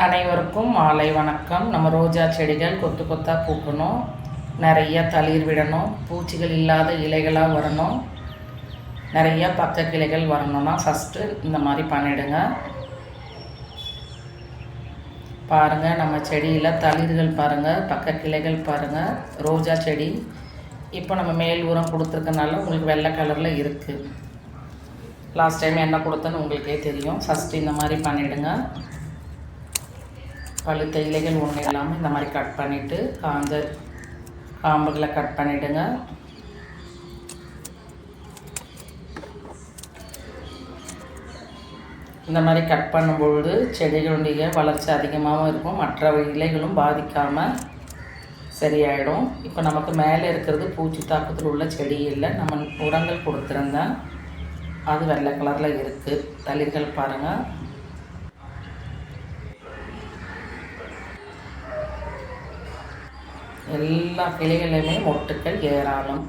அனைவருக்கும் மாலை வணக்கம். நம்ம ரோஜா செடிகள் கொத்து கொத்தாக பூக்கணும். நிறைய தளிர் விடணும். பூச்சிகள் இல்லாத இலைகளாக வரணும். நிறைய பக்க கிளைகள் வரணும்னா ஃபஸ்ட்டு இந்த மாதிரி பண்ணிடுங்க. பாருங்கள் நம்ம செடியில் தளிர்கள் பாருங்கள் பக்க கிளைகள் பாருங்கள் ரோஜா செடி. இப்போ நம்ம மேல் உரம் கொடுத்துருக்கனால உங்களுக்கு வெள்ளை கலரில் இருக்குது லாஸ்ட் டைம் என்ன கொடுத்தேன்னு உங்களுக்கே தெரியும். ஃபஸ்ட்டு இந்த மாதிரி பண்ணிவிடுங்க பழுத்த இலைகள் ஒன்றும் இல்லாமல் இந்த மாதிரி கட் பண்ணிவிட்டு காந்த காம்புகளை கட் பண்ணிவிடுங்க இந்த மாதிரி கட் பண்ணும்பொழுது செடிகளுடைய வளர்ச்சி அதிகமாகவும் இருக்கும். மற்ற இலைகளும் பாதிக்காமல் சரியாயிடும். இப்போ நமக்கு மேலே இருக்கிறது பூச்சி தாக்கத்தில் உள்ள செடி இல்லை. நம்ம உரங்கள் கொடுத்துருந்தேன் அது வெள்ளை கலரில் இருக்குது தளிர்கள் பாருங்கள் எல்லா கிளைகளிலுமே மொட்டுக்கள் ஏராளம்.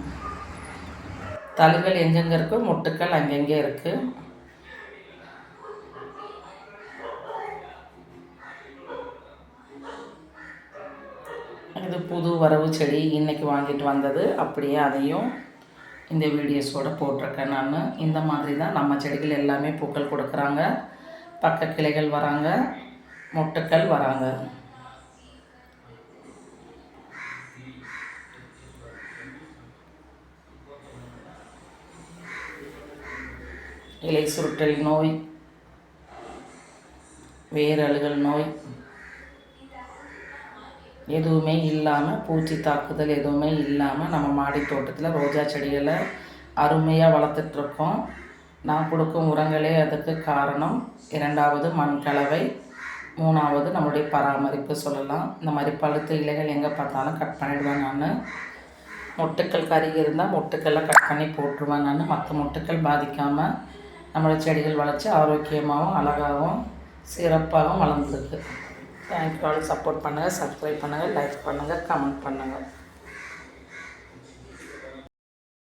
தளிர்கள் எங்கெங்கே இருக்கோ? மொட்டுக்கள் அங்கங்கே இருக்குது இது புது வரவு செடி இன்றைக்கி வாங்கிட்டு வந்தது. அப்படியே அதையும் இந்த வீடியோஸோடு போட்டிருக்கேன் நான். இந்த மாதிரி தான் நம்ம செடிகள் எல்லாமே பூக்கள் கொடுக்குறாங்க. பக்க கிளைகள் வராங்க. மொட்டுக்கள் வராங்க. இலை சுருட்டல் நோய் வேரழுகல் நோய் எதுவுமே இல்லாமல் பூச்சி தாக்குதல் எதுவுமே இல்லாமல் நம்ம மாடி தோட்டத்தில் ரோஜா செடிகளை அருமையாக வளர்த்துட்ருக்கோம். நான் கொடுக்கும் உரங்களே அதுக்கு காரணம் இரண்டாவது மண் கலவை மூணாவது நம்மளுடைய பராமரிப்பு சொல்லலாம். இந்த மாதிரி பழுத்த இலைகள் எங்கே பார்த்தாலும் கட் பண்ணிவிடுவேன் நான். மொட்டுக்கள் கருகி இருந்தால் மொட்டுக்கள்லாம் கட் பண்ணி போட்டுருவேன் நான். மற்ற மொட்டுக்கள் பாதிக்காமல் நம்மளோட செடிகள் வளர்ச்சி ஆரோக்கியமாகவும் அழகாகவும் சிறப்பாகவும் வளர்ந்துருக்கு. தேங்க்யூ ஆல் சப்போர்ட் பண்ணுங்கள் சப்ஸ்கிரைப் பண்ணுங்கள் லைக் பண்ணுங்கள் கமெண்ட் பண்ணுங்கள்